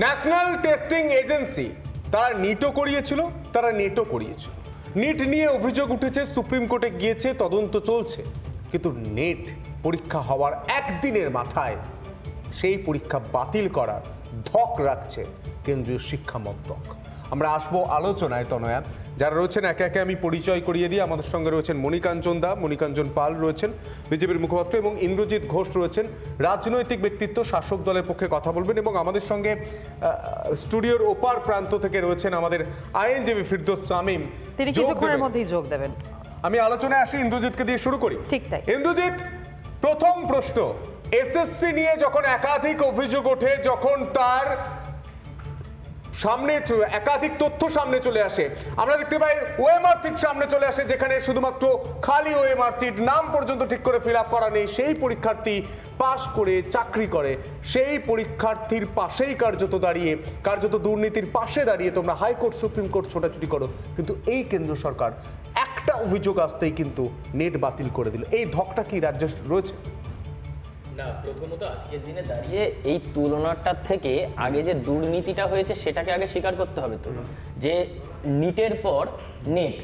National testing agency, তারা নিটও করিয়েছিল, তারা নেটও করিয়েছিল। নিট নিয়ে অভিযোগ উঠেছে, সুপ্রিম কোর্টে গিয়েছে, তদন্ত চলছে। কিন্তু নেট পরীক্ষা হওয়ার একদিনের মাথায় সেই পরীক্ষা বাতিল করার ধক রাখছে কেন্দ্রীয় শিক্ষা মন্ত্রক। আমরা আসব আলোচনায় তনয়া। যারা রয়েছেন একে একে আমি পরিচয় করিয়ে দিই। আমাদের সঙ্গে রয়েছেন মণিকাঞ্চন দা মণিকাঞ্চন পাল রয়েছেন বিজেপির মুখপাত্র এবং ইন্দ্রজিৎ ঘোষ রয়েছেন রাজনৈতিক ব্যক্তিত্ব শাসক দলের পক্ষে কথা বলবেন এবং আমাদের সঙ্গে স্টুডিওর ওপার প্রান্ত থেকে রয়েছেন আমাদের আইনজীবী ফিরদোস সামিম তিনি যোগ কিছুক্ষণের দেবেন। মধ্যেই যোগ দেবেন। আমি আলোচনায় আসি ইন্দ্রজিৎকে দিয়ে শুরু করি। ঠিক তাই। ইন্দ্রজিৎ প্রথম প্রশ্ন এসএসসি নিয়ে যখন একাধিক অভিযোগ ওঠে যখন তার সামনে একাধিক তথ্য সামনে চলে আসে। আমরা দেখতে পাই ওএমআর সিট সামনে চলে আসে, যেখানে শুধুমাত্র খালি ওএমআর সিট নাম পর্যন্ত ঠিক করে ফিল আপ করা নেই। সেই পরীক্ষার্থী পাশ করে চাকরি করে। সেই পরীক্ষার্থীর পাশেই কার্যত দাঁড়িয়ে, কার্যত দুর্নীতির পাশে দাঁড়িয়ে তোমরা হাইকোর্ট, সুপ্রিম কোর্ট ছোটাছুটি করো। কিন্তু এই কেন্দ্র সরকার একটা অভিযোগ আসতেই কিন্তু নেট বাতিল করে দিল। এই ধকটা কি রাজ্যে রয়েছে? না প্রথমত আজকের দিনে দাঁড়িয়ে এই তুলনাটার থেকে আগে যে দুর্নীতিটা হয়েছে সেটাকে আগে স্বীকার করতে হবে তো। যে নিটের পর নেট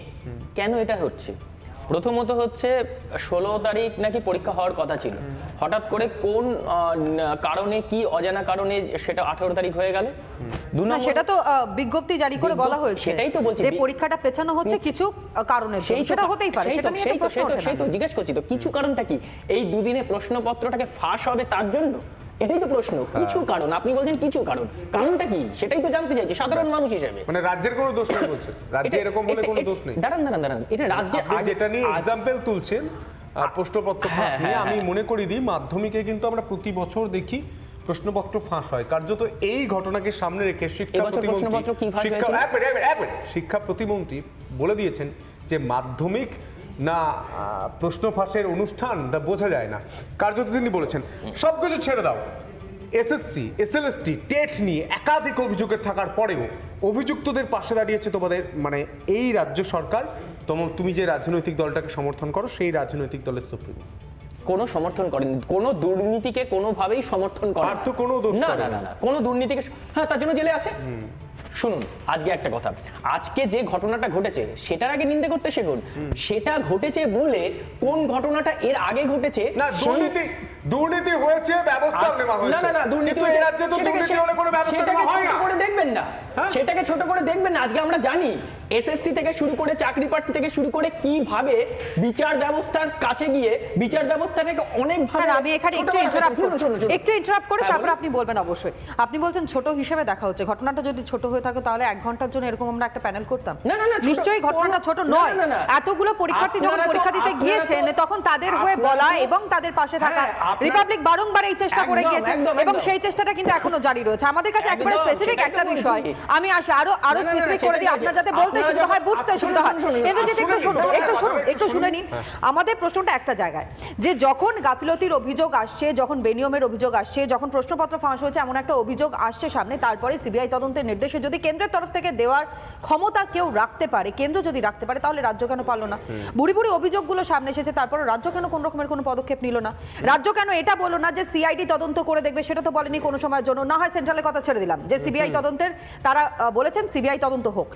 কেন এটা হচ্ছে? প্রথমত হচ্ছে ষোলো তারিখ নাকি পরীক্ষা হওয়ার কথা ছিল। হঠাৎ করে কোন কারণে কি অজানা কারণে সেটা আঠেরো তারিখ হয়ে গেল। না সেটা তো বিজ্ঞপ্তি জারি করে বলা হয়েছে সেটাই তো বলছি, যে পরীক্ষাটা পেছানো হচ্ছে কিছু কারণে সেই সেটা হতেই পারে সেই সেটা তো- নিয়ে সেই তো সেই তো। জিজ্ঞেস করছি তো কিছু কারণটা কি? এই দুদিনে প্রশ্নপত্রটাকে ফাঁস হবে তার জন্য? এটাই তো প্রশ্ন কিছু কারণ আপনি বলছেন কিছু কারণ। কারণটা কি? সেটাই তো জানতে চাইছি সাধারণ মানুষ হিসেবে। মানে রাজ্যের কোনো দোষ নেই বলছেন। রাজ্যে এরকম হলে কোনো দোষ নেই। দাঁড়ান দাঁড়ান দাঁড়ান। এটা রাজ্যে আজ- যেটা নিয়ে এক্সাম্পল তুলছেন আহ, প্রশ্নপত্র ফাঁস হ্যাঁ, নিয়ে হ্যাঁ, আমি হ্যাঁ। মনে করি দিই মাধ্যমিকে কিন্তু আমরা প্রতি বছর দেখি প্রশ্নপত্র ফাঁস হয়। কার্যত এই ঘটনাকে সামনে রেখে শিক্ষা প্রতিমন্ত্রী। শিক্ষা প্রতিমন্ত্রী বলে দিয়েছেন যে মাধ্যমিক না প্রশ্ন ফাঁসের অনুষ্ঠান তা বোঝা যায় না। কার্যত তিনি বলেছেন সব কিছু ছেড়ে দাও। এসএসসি এসএলএসটি টেট নিয়ে একাধিক অভিযোগের থাকার পরেও অভিযুক্তদের পাশে দাঁড়িয়েছে তোমাদের মানে এই রাজ্য সরকার। তোমার তুমি যে রাজনৈতিক দলটাকে সমর্থন করো সেই রাজনৈতিক দলের সুপ্রিম কোনো সমর্থন করেন। কোনো দুর্নীতিকে কোনোভাবেই সমর্থন করে আর তো কোনো দোষ না। না না কোনো দুর্নীতিকে হ্যাঁ তার জন্য জেলে আছে? শুনুন আজকে একটা কথা। আজকে যে ঘটনাটা ঘটেছে সেটার আগে নিন্দে করতে শিখুন। সেটা ঘটেছে বলে কোন ঘটনাটা এর আগে ঘটেছে না দুর্নীতি দুর্নীতি হয়েছে ব্যবস্থা নেওয়া না হয়েছে। না না দুর্নীতি এই রাজ্যে তো দুর্নীতি হলে কোনো ব্যবস্থা নেওয়া হয় না। করে দেখবেন না। হ্যাঁ? সেটাকে ছোট করে দেখবেন না। আজকে আমরা জানি এসএসসি থেকে শুরু করে চাকরি প্রার্থী থেকে শুরু করে কীভাবে বিচার ব্যবস্থার কাছে গিয়ে বিচার ব্যবস্থাটাকে অনেক ভাবে আমি এখানে একটু ইন্টারাপ্ট একটু ইন্টারাপ্ট করে হ্যাঁ, তারপর আপনি বলবেন অবশ্যই। আপনি বলছেন ছোট হিসেবে দেখা হচ্ছে। ঘটনাটা যদি ছোট হয়ে থাকে তাহলে এক ঘণ্টার জন্য এরকম আমরা একটা প্যানেল করতাম। না, না, না, নিশ্চয়ই ঘটনাটা ছোট নয়। এতগুলো পরীক্ষার্থী যখন পরীক্ষা দিতে গিয়েছেন তখন তাদের হয়ে বলা এবং তাদের পাশে থাকা। হ্যাঁ, রিপাবলিক বারংবার এই চেষ্টা করে গিয়েছে এবং সেই চেষ্টাটা কিন্তু এখনও জারি রয়েছে। আমাদের কাছে একবারে স্পেসিফিক একটা বিষয়। আমি আসি আরও আরও স্পেসিফিক করে দিই। আপনার যাতে বলতে সুবিধা হয় বুঝতে সুবিধা হয়। শুনুন, যদি একটু শুনুন, একটু শুনুন একটু শুনে নিন আমাদের প্রশ্নটা একটা জায়গায়। যে যখন গাফিলতির অভিযোগ আসছে যখন বেনিয়মের অভিযোগ আসছে যখন প্রশ্নপত্র ফাঁস হয়েছে এমন একটা অভিযোগ আসছে সামনে তারপরে সিবিআই তদন্তের নির্দেশে যদি কেন্দ্রের তরফ থেকে দেওয়ার ক্ষমতা কেউ রাখতে পারে কেন্দ্র যদি রাখতে পারে তাহলে রাজ্য কেন পারল না? বুড়ি বুড়ি অভিযোগগুলো সামনে এসেছে তারপরে রাজ্য কেন কোন রকমের কোনো পদক্ষেপ নিল না? রাজ্য কেন এটা বলল না যে সিআইডি তদন্ত করে দেখবে সেটা তো বলেনি কোনো সময়ের জন্য। না হয় সেন্ট্রালের কথা ছেড়ে দিলাম যে সিবিআই তদন্তের তারা বলেছেন সিবিআই তদন্ত হোক।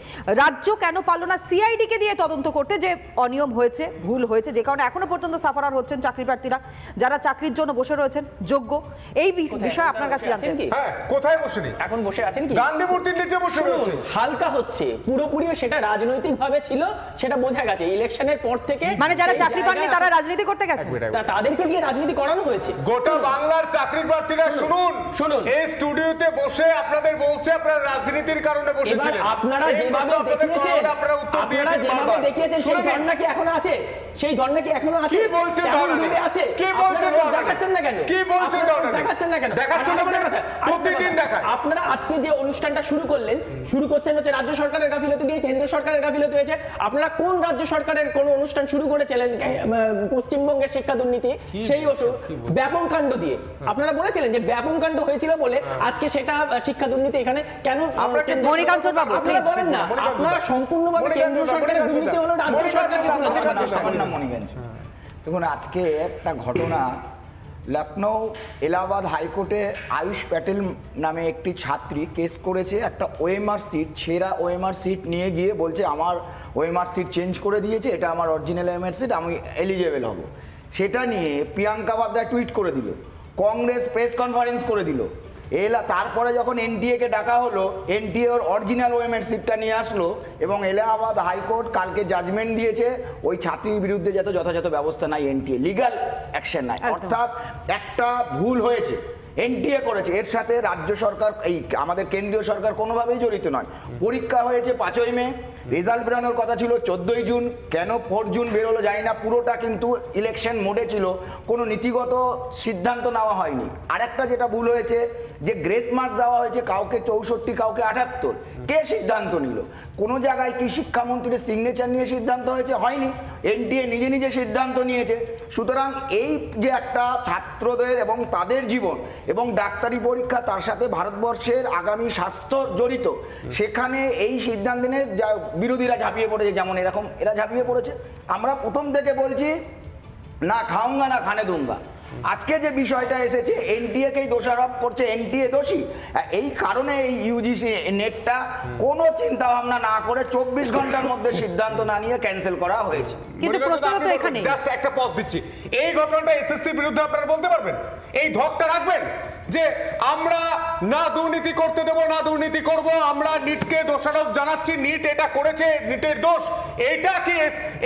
রাজ্য কেন পারল না সিআইডি কে দিয়ে তদন্ত করতে যে অনিয়ম হয়েছে ভুল হয়েছে যে কারণে এখনও পর্যন্ত সাফারার হচ্ছেন চাকরি প্রার্থীরা যারা চাকরির জন্য বসে রয়েছেন যোগ্য। এই বিষয়ে আপনার কাছে জানতে কি? হ্যাঁ কোথায় বসে নেই? এখন বসে আছেন কি? গান্ধী মূর্তির নিচে বসে রয়েছে। হালকা হচ্ছে। পুরোপুরি সেটা রাজনৈতিক ভাবে ছিল সেটা বোঝা গেছে। ইলেকশনের পর থেকে মানে যারা সেই চাকরি পাননি তারা রাজনীতি করতে গেছে? তাদেরকে দিয়ে রাজনীতি করানো হয়েছে। গোটা বাংলার চাকরি প্রার্থীরা শুনুন। শুনুন। এই স্টুডিওতে বসে আপনাদের বলছে আপনারা রাজনীতির কারণে বসেছিলেন। আপনারা যেভাবে দেখিয়েছেন আপনারা উত্তর দিয়েছেন যেভাবে দেখিয়েছেন সেই ধর্ণা কি এখনও আছে? সেই ধর্ণা কি এখনও আছে? কি বলছেন ধর্ণা আছে? কি বলছেন ধর্ণা দেখাচ্ছেন না কেন? কি বলছেন ধর্ণা দেখাচ্ছেন না কেন? দেখাচ্ছেন না? কথা, প্রতিদিন দেখায়। আপনারা আজকে যে অনুষ্ঠানটা শুরু করলেন শুরু করছেন হচ্ছে রাজ্য সরকারের গাফিলতি দিয়ে কেন্দ্র সরকারের গাফিলতি হয়েছে। আপনারা কোন রাজ্য সরকারের কোন অনুষ্ঠান শুরু করেছিলেন পশ্চিমবঙ্গের শিক্ষা দুর্নীতি সেই ওষুধ ব্যাপক কাণ্ড দিয়ে। আপনারা বলেছিলেন যে ব্যাপক কাণ্ড হয়েছিল বলে আজকে সেটা শিক্ষা দুর্নীতি এখানে কেন আপনারা please। বলেন না। আপনারা সম্পূর্ণভাবে কেন্দ্র সরকারের দুর্নীতি হলো রাজ্য সরকারকে তুলে চেষ্টা দেখুন আজকে একটা ঘটনা লখনৌ এলাহাবাদ হাইকোর্টে আয়ুষ প্যাটেল নামে একটি ছাত্রী কেস করেছে, একটা ওএমআর সিট ছেঁড়া ওএমআর সিট নিয়ে গিয়ে বলছে, আমার ওএমআর সিট চেঞ্জ করে দিয়েছে, এটা আমার অরিজিনাল ওএমআর সিট, আমি এলিজেবেল হব। সেটা নিয়ে প্রিয়াঙ্কা বাদ্রা টুইট করে দিল, কংগ্রেস প্রেস কনফারেন্স করে দিল। এলা তারপরে যখন এনটিএকে ডাকা হলো এনটিএ ওর অরিজিনাল ওএমএর সিটটা নিয়ে আসলো এবং এলাহাবাদ হাইকোর্ট কালকে জাজমেন্ট দিয়েছে ওই ছাত্রীর বিরুদ্ধে যাতে যথাযথ ব্যবস্থা নাই এনটিএ লিগাল অ্যাকশন নাই। অর্থাৎ একটা ভুল হয়েছে। এনটিএ করেছে। এর সাথে রাজ্য সরকার, এই আমাদের কেন্দ্রীয় সরকার কোনোভাবেই জড়িত নয়। পরীক্ষা হয়েছে পাঁচই মে। রেজাল্ট বেরোনোর কথা ছিল চোদ্দোই জুন। কেন ফোর জুন বেরোলো জানি না। পুরোটা কিন্তু ইলেকশন মোডে ছিল। কোনো নীতিগত সিদ্ধান্ত নেওয়া হয়নি। আরেকটা যেটা ভুল হয়েছে, যে গ্রেস মার্ক দেওয়া হয়েছে কাউকে চৌষট্টি, কাউকে আটাত্তর। কে সিদ্ধান্ত নিল? কোনো জায়গায় কি শিক্ষামন্ত্রীর সিগনেচার নিয়ে সিদ্ধান্ত হয়েছে? হয়নি। এনটিএ নিজে নিজে সিদ্ধান্ত নিয়েছে। সুতরাং এই যে একটা ছাত্রদের এবং তাদের জীবন এবং ডাক্তারি পরীক্ষা, তার সাথে ভারতবর্ষের আগামী স্বাস্থ্য জড়িত, সেখানে এই সিদ্ধান্ত নিয়ে বিরোধীরা ঝাঁপিয়ে পড়েছে, যেমন এরকম এরা ঝাঁপিয়ে পড়েছে। আমরা প্রথম থেকে বলছি, না খাউঙ্গা না খানে দুঙ্গা। আজকে যে বিষয়টা এসেছে এনটিএ কেই দোষারোপ করছে? এনটিএ দোষী? এই কারণে এই ইউজিসি নেটটা কোনো চিন্তা ভাবনা না করে চব্বিশ ঘণ্টার মধ্যে সিদ্ধান্ত না নিয়ে ক্যান্সেল করা হয়েছে। কিন্তু প্রশ্নটা তো এখানে। জাস্ট একটা পথ দিচ্ছি। এই ঘটনাটা এসএসসির বিরুদ্ধে আপনারা বলতে পারবেন? এই ধকটা রাখবেন? যে আমরা না দুর্নীতি করতে দেবো না দুর্নীতি করব আমরা নিটকে দোষারোপ জানাচ্ছি নিট এটা করেছে নিটের দোষ এটা কি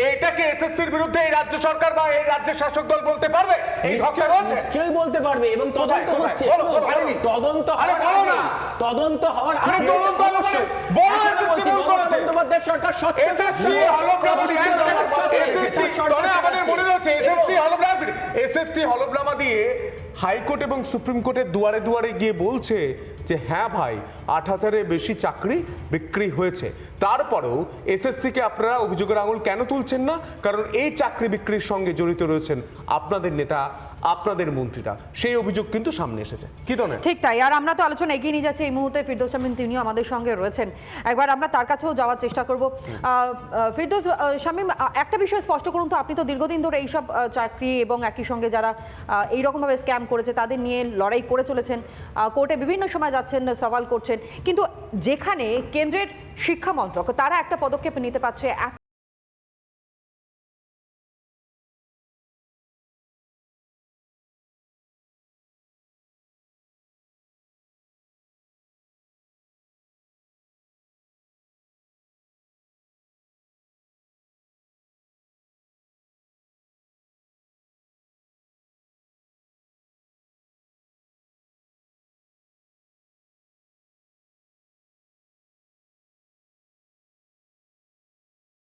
এটা কি এসএসসির বিরুদ্ধে এই রাজ্য সরকার বা এই রাজ্যের শাসক দল বলতে পারবে এই নিশ্চয়ই বলতে পারবে এবং তদন্ত? হচ্ছে। তদন্ত আরে বলো না। তদন্ত হওয়ার আরে তদন্ত অবশ্যই। বলো এখন SSC ভুল করেছে। বন্দ্যোপাধ্যায় সরকার সত্যি এসএসসি এসএসসি তবে আমাদের মনে রয়েছে এসএসসি হলফনামা এসএসসি হলফনামা দিয়ে হাইকোর্ট এবং সুপ্রিম কোর্টের দুয়ারে দুয়ারে গিয়ে বলছে যে হ্যাঁ ভাই আট হাজারের বেশি চাকরি বিক্রি হয়েছে। তারপরেও এসএসসিকে আপনারা অভিযোগের আঙুল কেন তুলছেন না? কারণ এই চাকরি বিক্রির সঙ্গে জড়িত রয়েছেন আপনাদের নেতা আপনাদের মন্ত্রীরা। সেই অভিযোগ কিন্তু সামনে এসেছে। কি ধরনের? ঠিক তাই। আর আমরা তো আলোচনা এগিয়ে নিয়ে যাচ্ছি। এই মুহূর্তে ফিরদৌস শামীম তিনিও আমাদের সঙ্গে রয়েছেন। একবার আমরা তার কাছেও যাওয়ার চেষ্টা করব। আহ, আহ, শামীম একটা বিষয় স্পষ্ট করুন তো। আপনি তো দীর্ঘদিন ধরে এইসব চাকরি এবং একই সঙ্গে যারা এইরকমভাবে স্ক্যাম করেছে, তাদের নিয়ে লড়াই করে চলেছেন। কোর্টে বিভিন্ন সময় যাচ্ছেন, সওয়াল করছেন। কিন্তু যেখানে কেন্দ্রের শিক্ষা মন্ত্রক তারা একটা পদক্ষেপ নিতে পারছে।